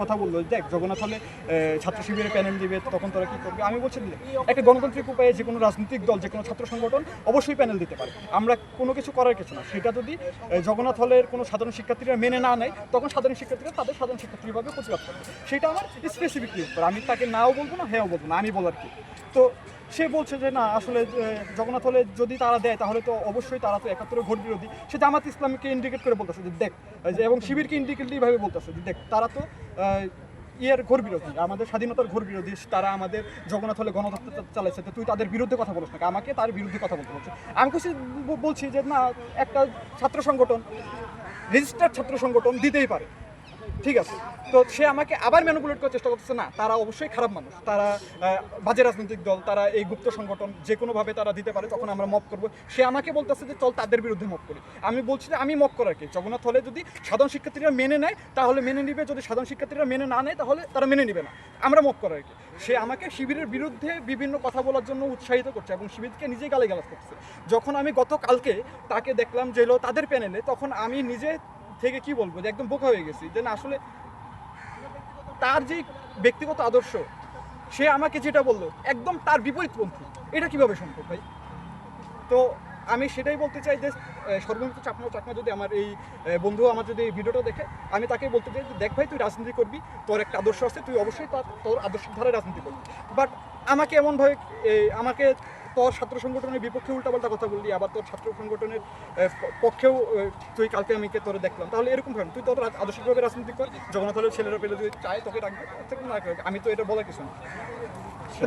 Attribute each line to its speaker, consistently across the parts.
Speaker 1: কথা বলল দেখ, জগন্নাথ হলে ছাত্র শিবিরের প্যানেল দিবে, তখন তারা কি করবে? আমি বলছি একটা গণতান্ত্রিক উপায়ে যে কোনো রাজনৈতিক দল, যে কোনো ছাত্র সংগঠন অবশ্যই প্যানেল দিতে পারে। আমরা কোনো কিছু করার কিছু না। সেটা যদি জগন্নাথ হলের কোনো সাধারণ শিক্ষার্থীরা মেনে না নেয়, তখন সাধারণ শিক্ষার্থীরা তাদের সাধারণ শিক্ষার্থীভাবে প্রতিবাদ করবে। সেটা আমার স্পেসিফিকলি আমি তাকে নাও বলব না হ্যাঁও বলব না, আমি বলার কি? তো সে বলছে যে না, আসলে জগন্নাথ হলে যদি তারা দেয়, তাহলে তো অবশ্যই তারা তো একাত্তরের ভোট বিরোধী। সে জামাত ইসলামকে ইন্ডিকেট করে বলতেছে যে, দেখ এবং শিবিরকে ইন্ডিকেটলিভাবে বলতেছে যে, দেখ, তারা তো ইয়ের ঘোর বিরোধী, আমাদের স্বাধীনতার ঘোর বিরোধী, তারা আমাদের জগন্নাথ হলে গণতন্ত্র চালাইছে তুই তাদের বিরুদ্ধে কথা বলিস না আমাকে তার বিরুদ্ধে কথা বলতে বলছে। আমি কিছু বলছি যে, না, একটা ছাত্র সংগঠন রেজিস্টার্ড ছাত্র সংগঠন দিতেই পারে। ঠিক আছে। তো সে আমাকে আবার ম্যানুপুলেট করার চেষ্টা করতেছে, না, তারা অবশ্যই খারাপ মানুষ। তারা বাজে রাজনৈতিক দল, তারা এই গুপ্ত সংগঠন, যে কোনোভাবে তারা দিতে পারে, তখন আমরা মপ করব। সে আমাকে বলতেছে যে, চল তাদের বিরুদ্ধে মপ করি। আমি বলছি যে, আমি মপ করার কি? জগন্নাথ হলে যদি সাধারণ শিক্ষার্থীরা মেনে নেয়, তাহলে মেনে নিবে। যদি সাধারণ শিক্ষার্থীরা মেনে না নেয়, তাহলে তারা মেনে নিবে না। আমরা মপ করার কি? সে আমাকে শিবিরের বিরুদ্ধে বিভিন্ন কথা বলার জন্য উৎসাহিত করছে এবং শিবিরকে নিজেই গালি গালাজ করছে যখন আমি গতকালকে তাকে দেখলাম যে তাদের প্যানেলে তখন আমি নিজে থেকে কি বলব যে একদম বোকা হয়ে গেছি যে না আসলে তার যে ব্যক্তিগত আদর্শ সে আমাকে যেটা বলল একদম তার বিপরীতপন্থী। এটা কীভাবে সম্ভব ভাই? তো আমি সেটাই বলতে চাই যে আহ, সর্বমিত্র চাকমা চাকমা যদি আমার এই বন্ধু আমার যদি এই ভিডিওটা দেখে আমি তাকে বলতে চাই যে দেখ ভাই তুই রাজনীতি করবি তোর একটা আদর্শ আছে তুই অবশ্যই তার তোর আদর্শের ধারে রাজনীতি করবি। বাট আমাকে এমনভাবে আমাকে তোর ছাত্র সংগঠনের বিপক্ষে উল্টাপাল্টা কথা বললি, আবার তোর ছাত্র সংগঠনের পক্ষেও তুই কালকে আমি তোরে দেখলাম তাহলে এরকম ভাবে তুই তোর আদর্শিকভাবে রাজনীতি কর, জগন্নাথ ছেলেরা পেলে যদি চায় তোকে রাখবে। আমি তো এটা বলে কিছু না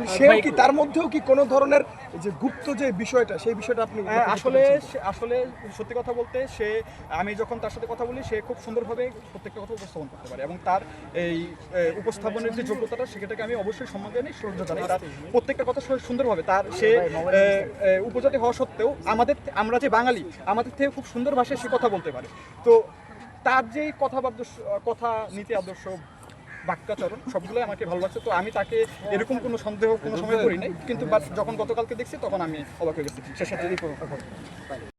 Speaker 2: সেও কি তার মধ্যেও কি কোনো ধরনের যে গুপ্ত যে বিষয়টা সেই বিষয়টা আপনি
Speaker 1: হ্যাঁ, আসলে আসলে সত্যি কথা বলতে সে আমি যখন তার সাথে কথা বলি সে খুব সুন্দরভাবে প্রত্যেকটা কথা উপস্থাপন করতে পারে এবং তার এই উপস্থাপনের যে যোগ্যতাটা সেটাকে আমি অবশ্যই সম্মান জানি শ্রদ্ধ জানাই। তার প্রত্যেকটা কথা সুন্দরভাবে। তার সে উপজাতি হওয়া সত্ত্বেও আমাদের আমরা যে বাঙালি আমাদের থেকে খুব সুন্দর ভাষায় সে কথা বলতে পারে। তো তার যেই কথা বাদ্য- কথা নীতি আদর্শ বাক্যাচরণ সবগুলোই আমাকে ভালো লাগছে তো আমি তাকে এরকম কোনো সন্দেহ, কোনো সময় করি নাই। কিন্তু বাট যখন গতকালকে দেখছি, তখন আমি অবাক হয়ে গেছি। শেষের দিকেই